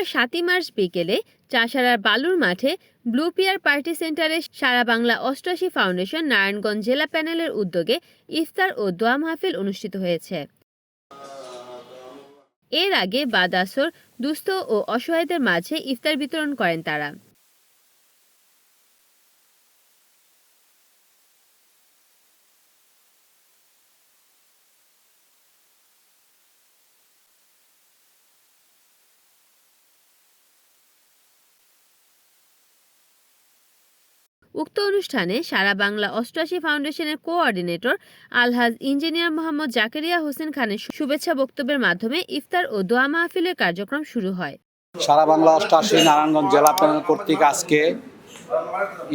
শুক্রবার সাতই মার্চ বিকেলে চাষারার বালুর মাঠে ব্লু পিয়ার পার্টি সেন্টারে সারা বাংলা অষ্টআশি ফাউন্ডেশন নারায়ণগঞ্জ জেলা প্যানেলের উদ্যোগে ইফতার ও দোয়া মাহফিল অনুষ্ঠিত হয়েছে। এর আগে বাদাসর দুস্থ ও অসহায়দের মাঝে ইফতার বিতরণ করেন তারা। উক্ত অনুষ্ঠানে সারা বাংলা অষ্টআশি ফাউন্ডেশনের কোঅর্ডিনেটর আলহাজ ইঞ্জিনিয়ার মোহাম্মদ জাকেরিয়া হোসেন খানের শুভেচ্ছা বক্তব্যের মাধ্যমে ইফতার ও দোয়া মাহফিলের কার্যক্রম শুরু হয়। সারা বাংলা অষ্টাশি নারায়ণগঞ্জ জেলা প্যানেল কর্তৃক আজকে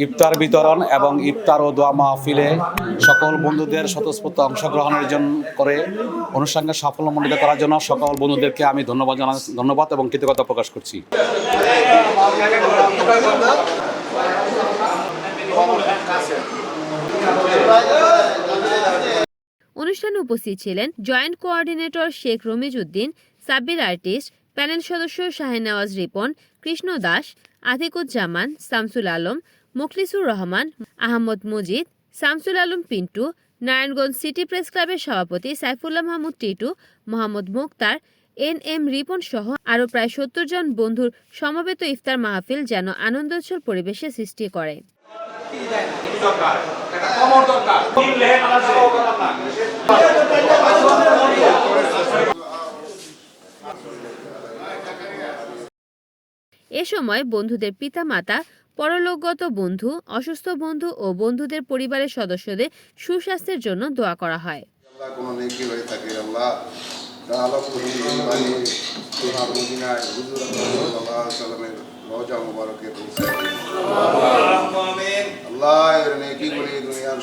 ইফতার বিতরণ এবং ইফতার ও দোয়া মাহফিলে সকল বন্ধুদের স্বতঃস্ফূর্ত অংশগ্রহণের জন্য করে অনুষ্ঠানকে সাফল্যমণ্ডিত করার জন্য সকল বন্ধুদেরকে আমি ধন্যবাদ জানা ধন্যবাদ এবং কৃতজ্ঞতা প্রকাশ করছি। অনুষ্ঠানে উপস্থিত ছিলেন joint coordinator Sheikh Ramiz Uddin Sabbir artist, panel সদস্য শাহেনওয়াজ রিপন, কৃষ্ণ দাস, আতিকুজ্জামান, শামসুল আলম, মুখলিসুর রহমান, আহমদ মজিদ, শামসুল আলম পিন্টু, নারায়ণগঞ্জ সিটি প্রেস ক্লাবের সভাপতি সাইফুল্লাহ মাহমুদ টিটু, মোহাম্মদ মুক্তার, এন এম রিপন সহ আরও প্রায় সত্তর জন বন্ধুর সমবেত ইফতার মাহফিল যেন আনন্দোৎসল পরিবেশে সৃষ্টি করে। এ সময় বন্ধুদের পিতামাতা, পরলোকগত বন্ধু, অসুস্থ বন্ধু ও বন্ধুদের পরিবারের সদস্যদের সুস্বাস্থ্যের জন্য দোয়া করা হয়। কোনো নেকি হয়ে থাকে, আল্লাহ। সাল্লাল্লাহু সাল্লামের রওজা মুবারকে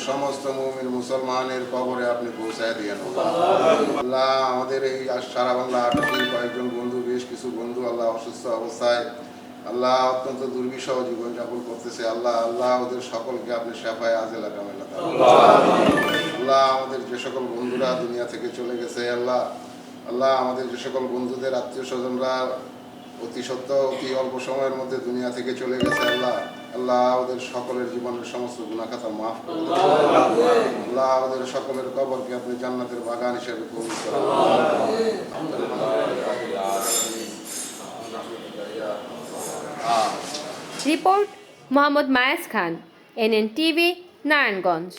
সমস্ত মুমিন মুসলমানের কবরে আপনি পৌঁছায় দিয়েন। আল্লাহ আমাদের এই সারা বাংলা আটকের কয়েকজন বন্ধু, বেশ কিছু বন্ধু আল্লাহ অসুস্থ অবস্থায়। আল্লাহ অত্যন্ত দুর্বিষহ জীবনযাপন করতেছে। আল্লাহ আল্লাহ ওদের সকলকে আপনি শেফায় আজেলা কামেলা দান। আল্লাহ আমাদের যে সকল বন্ধুরা দুনিয়া থেকে চলে গেছে, আল্লাহ আল্লাহ আমাদের যে সকল বন্ধুদের আত্মীয় স্বজনরা অতি সত্য, অতি অল্প সময়ের মধ্যে দুনিয়া থেকে চলে গেছে, আল্লাহ আল্লাহ ওদের সকলের জীবনের সমস্ত গুণাখাতা মাফ করে দেন। আল্লাহ আমাদের সকলের কবরকে আপনি জান্নাতের বাগান হিসেবে কবুল করেন report Mohammad Mayaz Khan, NN TV, Narayanganj.